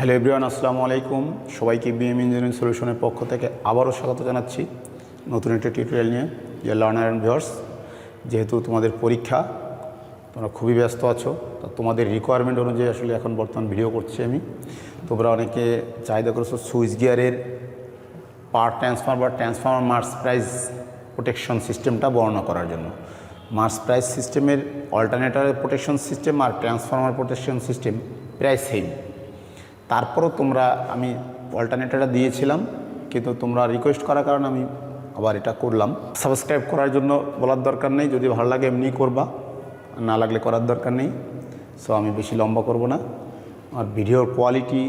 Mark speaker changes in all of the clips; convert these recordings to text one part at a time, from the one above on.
Speaker 1: Hello everyone, আসসালামু আলাইকুম। সবাইকে বিএম ইঞ্জিনিয়ারিং সলিউশনের পক্ষ থেকে আবারও স্বাগত জানাচ্ছি নতুন একটা টিউটোরিয়াল নিয়ে, যে লার্নার অ্যান্ড ভিউয়ার্স যেহেতু তোমাদের পরীক্ষা, তোমরা খুবই ব্যস্ত আছো, তো তোমাদের রিকোয়ারমেন্ট অনুযায়ী আসলে এখন বর্তমান ভিডিও করছি আমি। তোমরা অনেকে চাহিদা করেছ সুইচ গিয়ারের পাওয়ার ট্রান্সফার বা ট্রান্সফার্মার মার্স প্রাইস প্রোটেকশন সিস্টেমটা বর্ণনা করার জন্য। মার্স প্রাইস সিস্টেমের অল্টারনেটারের প্রোটেকশন সিস্টেম আর ট্রান্সফার্মার প্রোটেকশন সিস্টেম প্রায় সেম তারপরও তোমরা, আমি অল্টারনেটারটা দিয়েছিলাম, কিন্তু তোমরা রিকোয়েস্ট করার কারণে আমি আবার এটা করলাম। সাবস্ক্রাইব করার জন্য বলার দরকার নেই, যদি ভালো লাগে এমনি করবা না লাগলে করার দরকার নেই। সো আমি বেশি লম্বা করব না। আর ভিডিওর কোয়ালিটি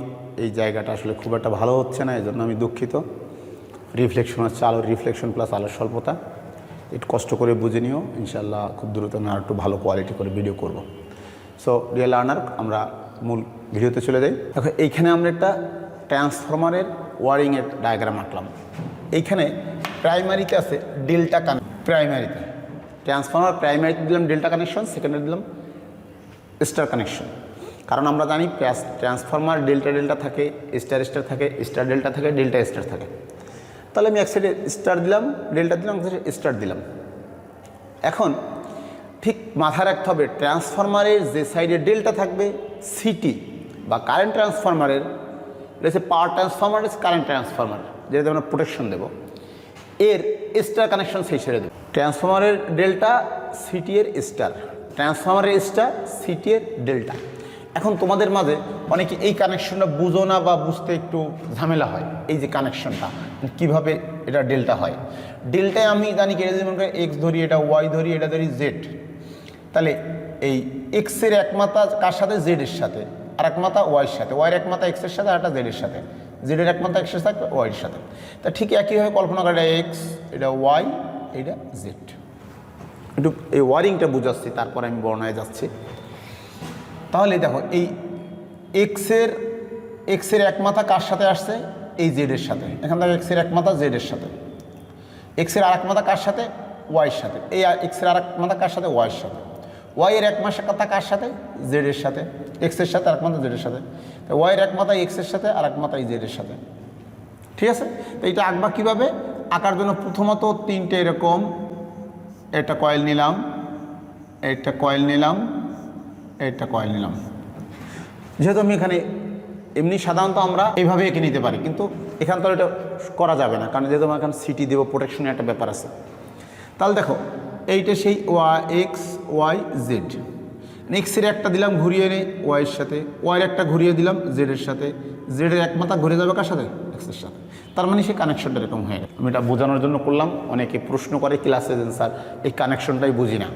Speaker 1: এই জায়গাটা আসলে খুব একটা ভালো হচ্ছে না এই জন্য আমি দুঃখিত। রিফ্লেকশন হচ্ছে আলোর রিফ্লেকশন প্লাস আলোর স্বল্পতা। একটু কষ্ট করে বুঝে নিও ইনশাল্লাহ খুব দ্রুত আমি আর একটু ভালো কোয়ালিটি করে ভিডিও করব। সো রিয়েল লার্নার আমরা মূল ভিডিওতে চলে যাই। দেখো, এইখানে আমরা একটা ট্রান্সফরমারের ওয়ারিংয়ের ডায়াগ্রাম আঁকলাম। এইখানে প্রাইমারিতে আছে ডেল্টা কান প্রাইমারিতে ট্রান্সফরমার প্রাইমারিতে দিলাম ডেল্টা কানেকশন সেকেন্ডারি দিলাম স্টার কানেকশন কারণ আমরা জানি ট্রান্সফরমার ডেল্টা ডেল্টা থাকে স্টার স্টার থাকে স্টার ডেল্টা থাকে ডেল্টা স্টার থাকে। তাহলে আমি এক সাইডে স্টার দিলাম ডেল্টা দিলাম স্টার দিলাম। এখন ঠিক মাথায় রাখতে হবে ট্রান্সফরমারের যে সাইডে ডেল্টা থাকবে সিটি বা কারেন্ট ট্রান্সফরমারের হচ্ছে পাওয়ার ট্রান্সফরমার কারেন্ট ট্রান্সফরমার যেটাতে আমরা প্রোটেকশন দেবো। এর স্টার কানেকশন সেই ছেড়ে দেবো। ট্রান্সফরমারের ডেল্টা সিটি এর স্টার ট্রান্সফরমারের স্টার সিটি এর ডেল্টা এখন তোমাদের মাঝে অনেকে এই কানেকশনটা বুঝো না বা বুঝতে একটু ঝামেলা হয়, এই যে কানেকশনটা কীভাবে এটা ডেল্টা হয়। ডেল্টায় আমি জানি কি এটা যেমন এক্স ধরি, এটা ওয়াই ধরি, এটা ধরি জেড তাহলে এই এক্সের এক কার সাথে? জেডের সাথে। আর এক মাথা ওয়াইয়ের সাথে। ওয়াইয়ের এক মাথা এক্সের সাথে আর একটা জেডের সাথে। জেডের এক মাথা এক্সের সাথে ওয়াইয়ের সাথে। তা ঠিক একইভাবে কল্পনা করা এক্স এটা ওয়াই এটা জেড একটু এই ওয়ারিংটা বুঝাচ্ছি, তারপর আমি বর্ণায় যাচ্ছি। তাহলে দেখো, এই এক্সের এক্সের এক মাথা কার সাথে আসছে? এই জেডের সাথে। এখান থেকে এক্সের এক মাথা জেডের সাথে। এক্সের আর এক মাথা কার সাথে? ওয়াইয়ের সাথে। এই এক্সের আর এক মাথা কার সাথে? ওয়াইয়ের সাথে। ওয়াইয়ের এক মাসের কথা কার সাথে? জেডের সাথে। এক্সের সাথে, আর এক মাথা জেডের সাথে। তো ওয়াইয়ের এক মাথা এক্সের সাথে, আর এক মাথায় জেডের সাথে। ঠিক আছে? তো এটা আঁকবা কীভাবে? আঁকার জন্য প্রথমত তিনটে এরকম একটা কয়েল নিলাম, একটা কয়েল নিলাম, একটা কয়েল নিলাম। যেহেতু আমি এখানে এমনি সাধারণত আমরা এইভাবে এঁকে নিতে পারি, কিন্তু এখান তো এটা করা যাবে না, কারণ যেহেতু আমার এখানে সিটি দেবো প্রোটেকশনের একটা ব্যাপার আছে। তাহলে দেখো এইটা সেই ওয়া এক্স ওয়াই জেড। এক্সের একটা দিলাম ঘুরিয়ে নে ওয়াইয়ের সাথে। ওয়াইয়ের একটা ঘুরিয়ে দিলাম জেডের সাথে। জেডের এক মাথা ঘুরে যাবে কার সাথে? এক্সের সাথে। তার মানে সেই কানেকশনটা এরকম হয়ে গেল। আমি এটা বোঝানোর জন্য করলাম, অনেকে প্রশ্ন করে, ক্লাসে দেন স্যার, এই কানেকশনটাই বুঝি না।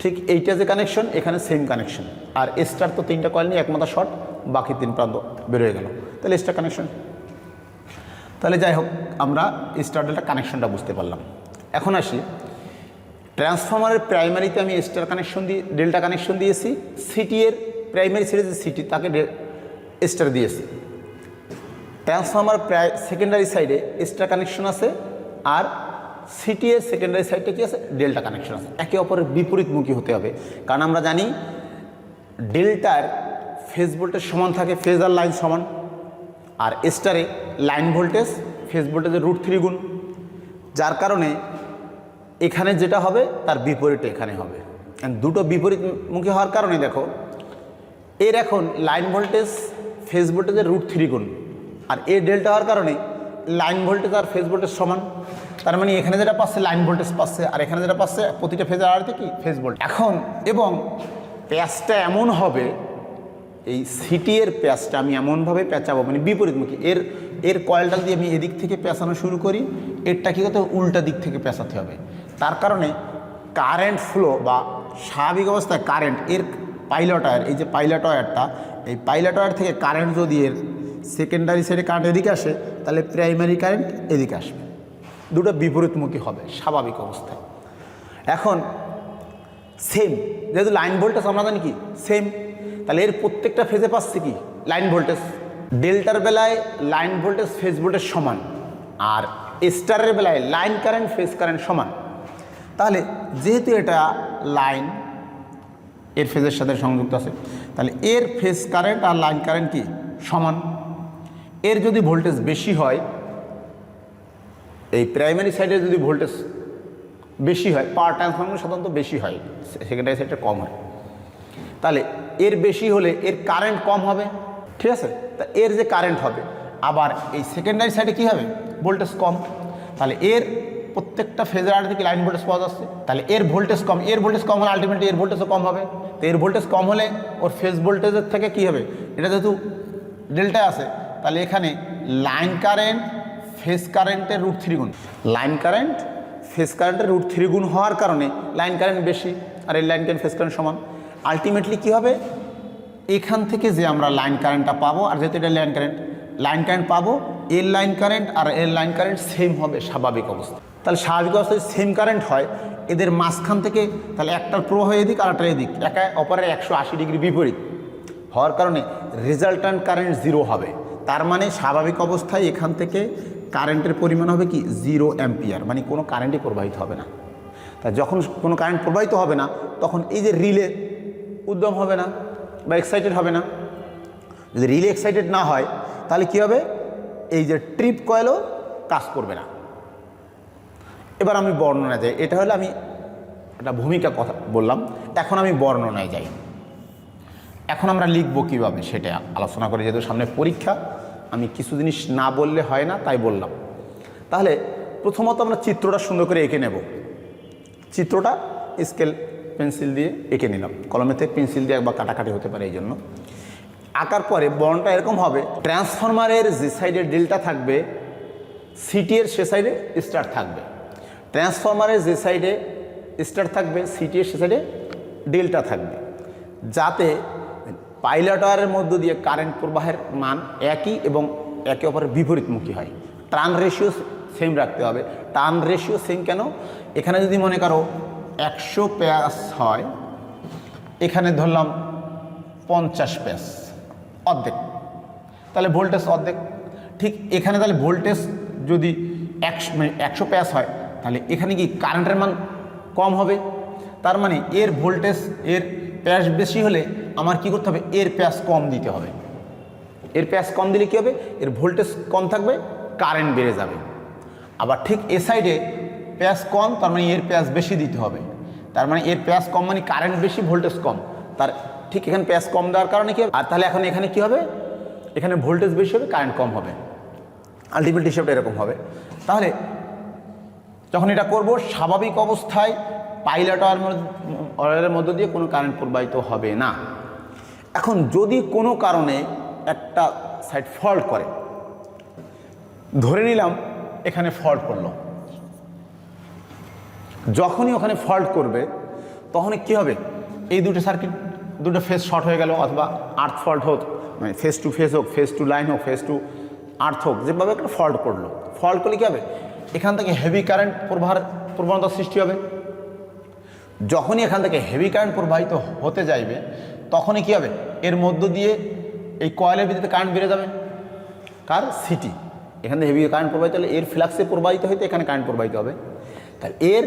Speaker 1: ঠিক এইটা যে কানেকশন এখানে সেম কানেকশন আর স্টার তো তিনটা কয়েল নিয়ে এক মাথা শর্ট বাকি তিন প্রান্ত বেরোয় গেল। তাহলে স্টার কানেকশন তাহলে যাই হোক, আমরা স্টার ডেল্টা কানেকশনটা বুঝতে পারলাম। এখন আসি ট্রান্সফরমারের প্রাইমারিতে আমি স্টার কানেকশন দিয়ে ডেল্টা কানেকশন দিয়েছি সিটি এর প্রাইমারি সিরিজে সিটি তাকে স্টার দিয়েছি। ট্রান্সফর্মার প্রায় সেকেন্ডারি সাইডে স্টার কানেকশন আছে, আর সিটি এর সেকেন্ডারি সাইডে কি আছে? ডেল্টা কানেকশন আছে। একে অপরের বিপরীতমুখী হতে হবে। কারণ আমরা জানি ডেল্টার ফেজ ভোল্টেজ সমান থাকে ফেজ আর লাইন সমান। আর স্টারে লাইন ভোল্টেজ ফেজ ভোল্টেজের রুট থ্রি গুণ। যার কারণে এখানে যেটা হবে, তার বিপরীত এখানে হবে। দুটো বিপরীতমুখী হওয়ার কারণে দেখো, এর এখন লাইন ভোল্টেজ, ফেজ ভোল্টেজের রুট থ্রি গুণ। আর এর ডেল্টা হওয়ার কারণে লাইন ভোল্টেজ আর ফেজ ভোল্টেজ সমান। তার মানে এখানে যেটা পাচ্ছে, লাইন ভোল্টেজ পাচ্ছে, আর এখানে যেটা পাচ্ছে, প্রতিটা ফেজের আড়াতে কি ফেজ ভোল্টেজ। এখন, এবং প্যাচটা এমন হবে, এই সিটি এর প্যাচটা আমি এমনভাবে পেঁচাবো মানে বিপরীতমুখী। এর এর কয়েলটা দিয়ে আমি এদিক থেকে পেঁচানো শুরু করি, এরটা কী করতে উল্টা দিক থেকে পেঁচাতে হবে। তার কারণে কারেন্ট ফ্লো বা স্বাভাবিক অবস্থায় কারেন্ট এর পাইলট ওয়্যার এই যে পাইলট ওয়্যারটা এই পাইলট ওয়্যার থেকে কারেন্ট যদি এর সেকেন্ডারি সাইডে কারেন্ট এদিকে আসে, তাহলে প্রাইমারি কারেন্ট এদিকে আসবে। দুটো বিপরীতমুখী হবে, স্বাভাবিক অবস্থায়। এখন সেম যেহেতু লাইন ভোল্টেজ আমরা জানি কি সেম তাহলে এর প্রত্যেকটা ফেজে পাচ্ছে কি লাইন ভোল্টেজ ডেল্টার বেলায় লাইন ভোল্টেজ ফেজ ভোল্টেজ সমান, আর স্টারের বেলায় লাইন কারেন্ট ফেজ কারেন্ট সমান। তাহলে যেহেতু এটা লাইন, এর ফেজের সাথে সংযুক্ত আছে, তাহলে এর ফেজ কারেন্ট আর লাইন কারেন্ট কি? সমান। এর যদি ভোল্টেজ বেশি হয়, এই প্রাইমারি সাইডে যদি ভোল্টেজ বেশি হয় পাওয়ার ট্রান্সফরমার সাধারণত বেশি হয় সেকেন্ডারি সাইডটা কম হয়। তাহলে এর বেশি হলে এর কারেন্ট কম হবে, ঠিক আছে? তা এর যে কারেন্ট হবে, আবার এই সেকেন্ডারি সাইডে কী হবে? ভোল্টেজ কম। তাহলে এর প্রত্যেকটা ফেজার আট থেকে লাইন ভোল্টেজ পাওয়া যাচ্ছে। তাহলে এর ভোল্টেজ কম, এর ভোল্টেজ কম হলে আলটিমেটলি এর ভোল্টেজও কম হবে। তো এর ভোল্টেজ কম হলে ওর ফেজ ভোল্টেজের থেকে কী হবে? এটা যেহেতু ডেল্টা আছে, তাহলে এখানে লাইন কারেন্ট ফেজ কারেন্টের রুট থ্রি গুণ। লাইন কারেন্ট ফেজ কারেন্টের রুট থ্রি গুণ হওয়ার কারণে লাইন কারেন্ট বেশি, আর এই লাইন কারেন্ট ফেজ কারেন্ট সমান। আলটিমেটলি কী হবে? এখান থেকে যে আমরা লাইন কারেন্টটা পাবো, আর যেহেতু এটা লাইন কারেন্ট লাইন কারেন্ট পাবো, এর লাইন কারেন্ট আর এর লাইন কারেন্ট সেম হবে স্বাভাবিক অবস্থা। তাহলে স্বাভাবিক অবস্থায় সেম কারেন্ট হয়, এদের মাঝখান থেকে তাহলে একটার প্রবাহ এদিক আর এদিক, একা অপরের একশো আশি ডিগ্রি বিপরীত। হওয়ার কারণে রেজাল্টান্ট কারেন্ট জিরো হবে। তার মানে স্বাভাবিক অবস্থায় এখান থেকে কারেন্টের পরিমাণ হবে কি? জিরো অ্যাম্পিয়ার মানে কোনো কারেন্টই প্রবাহিত হবে না। তা যখন কোনো কারেন্ট প্রবাহিত হবে না, তখন এই যে রিলে উদ্যম হবে না বা এক্সাইটেড হবে না। যদি রিলে এক্সাইটেড না হয়, তাহলে কী হবে? এই যে ট্রিপ কয়েলও কাজ করবে না। এবার আমি বর্ণনায় যাই এটা হলে আমি একটা ভূমিকা কথা বললাম, এখন আমি বর্ণনায় যাই। এখন আমরা লিখব কীভাবে সেটা আলোচনা করে, যেহেতু সামনে পরীক্ষা, আমি কিছু জিনিস না বললে হয় না, তাই বললাম। তাহলে প্রথমত আমরা চিত্রটা সুন্দর করে এঁকে নেব। চিত্রটা স্কেল পেন্সিল দিয়ে এঁকে নিলাম। কলমেতে পেন্সিল দিয়ে একবার কাটাকাটি হতে পারে এই জন্য আঁকার পরে বর্ণটা এরকম হবে, ট্রান্সফরমারের যে সাইডে ডেল্টা থাকবে সিটি এর সে সাইডে স্টার থাকবে। ট্রান্সফরমারের যে সাইডে স্টার থাকবে সিটি এর সে সাইডে ডেল্টা থাকবে। যাতে পাইলট ওয়ারের মধ্য দিয়ে কারেন্ট প্রবাহের মান একই এবং একে অপরের বিপরীতমুখী হয়। টার্ন রেশিও সেম রাখতে হবে। টার্ন রেশিও সেম কেন? এখানে যদি মনে করো একশো প্যাস হয়, এখানে ধরলাম পঞ্চাশ প্যাস অর্ধেক। তাহলে ভোল্টেজ অর্ধেক। ঠিক এখানে তাহলে ভোল্টেজ যদি একশো মানে একশো প্যাস হয় তাহলে এখানে কি কারেন্টের মান কম হবে? তার মানে এর ভোল্টেজ এর প্যাস বেশি হলে আমার কি করতে হবে? এর প্যাস কম দিতে হবে। এর প্যাস কম দিলে কী হবে? এর ভোল্টেজ কম থাকবে কারেন্ট বেড়ে যাবে। আবার ঠিক এ সাইডে প্যাস কম, তার মানে এর প্যাস বেশি দিতে হবে। তার মানে এর প্যাস কম মানে কারেন্ট বেশি ভোল্টেজ কম। তার ঠিক এখানে প্যাস কম দেওয়ার কারণে কি হবে? আর তাহলে এখন এখানে কি হবে? এখানে ভোল্টেজ বেশি হবে কারেন্ট কম হবে। আলটিমেট হিসাবটা এরকম হবে। তাহলে যখন এটা করব, স্বাভাবিক অবস্থায় পাইলট অয়েলের মধ্য দিয়ে কোনো কারেন্ট প্রবাহিত হবে না। এখন যদি কোনো কারণে একটা সাইড ফল্ট করে, ধরে নিলাম এখানে ফল্ট করল। যখনই ওখানে ফল্ট করবে, তখনই কী হবে? এই দুটো সার্কিট দুটো ফেস শর্ট হয়ে গেল, অথবা আর্থ ফল্ট হোক মানে ফেস টু ফেস হোক ফেস টু লাইন হোক ফেস টু আর্থ হোক, যেভাবে একটা ফল্ট করল। ফল্ট করলে কী হবে? এখান থেকে হেভি কারেন্ট প্রবাহের প্রবণতার সৃষ্টি হবে। যখনই এখান থেকে হেভি কারেন্ট প্রবাহিত হতে যাইবে, তখনই কী হবে? এর মধ্য দিয়ে এই কয়েলের ভিত্তিতে কারেন্ট বেড়ে যাবে। কার? সিটি এখান হেভি কারেন্ট প্রবাহিত হলে এর ফ্লাক্সে প্রবাহিত হইতে এখানে কারেন্ট প্রবাহিত হবে। তাহলে এর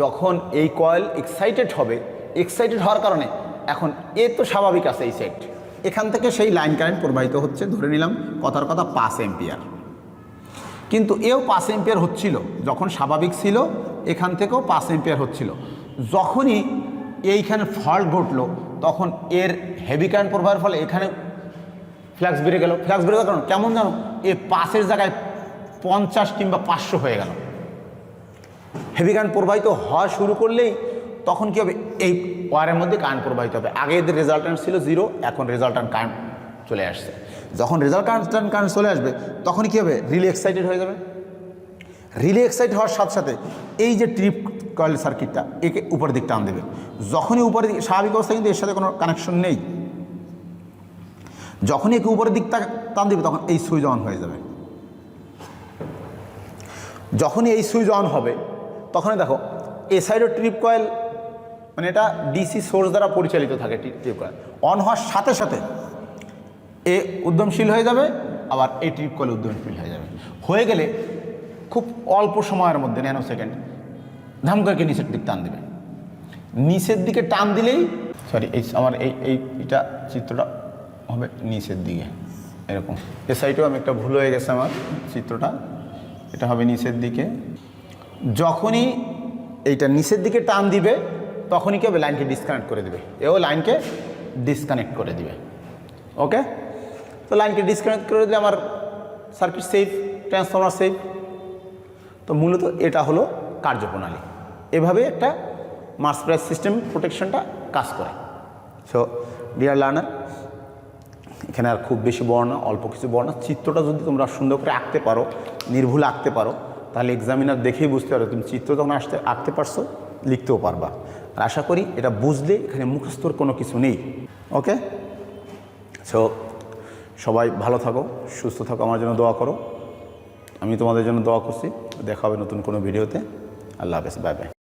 Speaker 1: যখন এই কয়েল এক্সাইটেড হবে এক্সাইটেড হওয়ার কারণে এখন এ তো স্বাভাবিক আছে এই সাইড এখান থেকে সেই লাইন কারেন্ট প্রবাহিত হচ্ছে, ধরে নিলাম, কথার কথা পাঁচ এম্পিয়ার কিন্তু এও পাঁচ এম্পিয়ার হচ্ছিল, যখন স্বাভাবিক ছিল, এখান থেকেও পাঁচ এম্পিয়ার হচ্ছিল। যখনই এইখানে ফল্ট ঘটলো, তখন এর হেভি কারেন্ট প্রবাহের ফলে এখানে ফ্ল্যাক্স বেড়ে গেল। ফ্ল্যাক্স বেড়ে গেল কেমন জানো? এ পাশের জায়গায় পঞ্চাশ কিংবা পাঁচশো হয়ে গেল। হেভি কারেন্ট প্রবাহিত হওয়া শুরু করলেই তখন কী হবে? এই ওয়ারের মধ্যে কারেন্ট প্রবাহিত হবে। আগে এদের রেজাল্টান্ট ছিল জিরো এখন রেজাল্টান্ট কারেন্ট চলে আসছে। যখন রেজাল্টান্ট কারেন্ট চলে আসবে তখন কী হবে? রিলে এক্সাইটেড হয়ে যাবে। রিলে এক্সাইট হওয়ার সাথে সাথে এই যে ট্রিপ কয়েল সার্কিটটা একে উপরের দিক টান দেবে। যখনই উপরের দিক স্বাভাবিক অবস্থা কিন্তু এর সাথে কোনো কানেকশন নেই। যখনই একে উপরের দিক টান দেবে, তখন এই সুইচ অন হয়ে যাবে। যখনই এই সুইচ অন হবে, তখনই দেখো, এ সাইডের ট্রিপ কয়েল মানে এটা ডিসি সোর্স দ্বারা পরিচালিত থাকে ট্রিপ কয়েল অন হওয়ার সাথে সাথে এ উদ্যমশীল হয়ে যাবে, আবার এই ট্রিপ কয়েল উদ্যমশীল হয়ে যাবে। হয়ে গেলে খুব অল্প সময়ের মধ্যে ন্যানো সেকেন্ড ধাম করে নিচের দিক টান দেবে। নিচের দিকে টান দিলেই সরি এই আমার এই এই এটা চিত্রটা হবে নিচের দিকে, এরকম। এ সাইডেও আমি একটা ভুল হয়ে গেছে আমার চিত্রটা, এটা হবে নিচের দিকে। যখনই এইটা নিচের দিকে টান দিবে, তখনই কি হবে? লাইনকে ডিসকানেক্ট করে দিবে। এও লাইনকে ডিসকানেক্ট করে দিবে। ওকে তো লাইনকে ডিসকানেক্ট করে দিলে আমার সার্কিট সেফ ট্রান্সফর্মার সেফ তো মূলত এটা হলো কার্যপ্রণালী। এভাবে একটা মার্স প্রাইস সিস্টেম প্রোটেকশনটা কাজ করে। সো ডিয়ার লার্নার এখানে আর খুব বেশি না, অল্প কিছু না। চিত্রটা যদি তোমরা সুন্দর করে আঁকতে পারো, নির্ভুল আঁকতে পারো, তাহলে এক্সামিনার দেখেই বুঝতে পারো তুমি চিত্র যখন আসতে আঁকতে পারছ, লিখতেও পারবা। আর আশা করি এটা বুঝলে এখানে মুখস্থর কোনো কিছু নেই। ওকে সো সবাই ভালো থাকো, সুস্থ থাকো, আমার জন্য দোয়া করো। আমি তোমাদের জন্য দোয়া করছি। দেখা হবে নতুন কোনো ভিডিওতে। আল্লাহ হাফেজ বাই বাই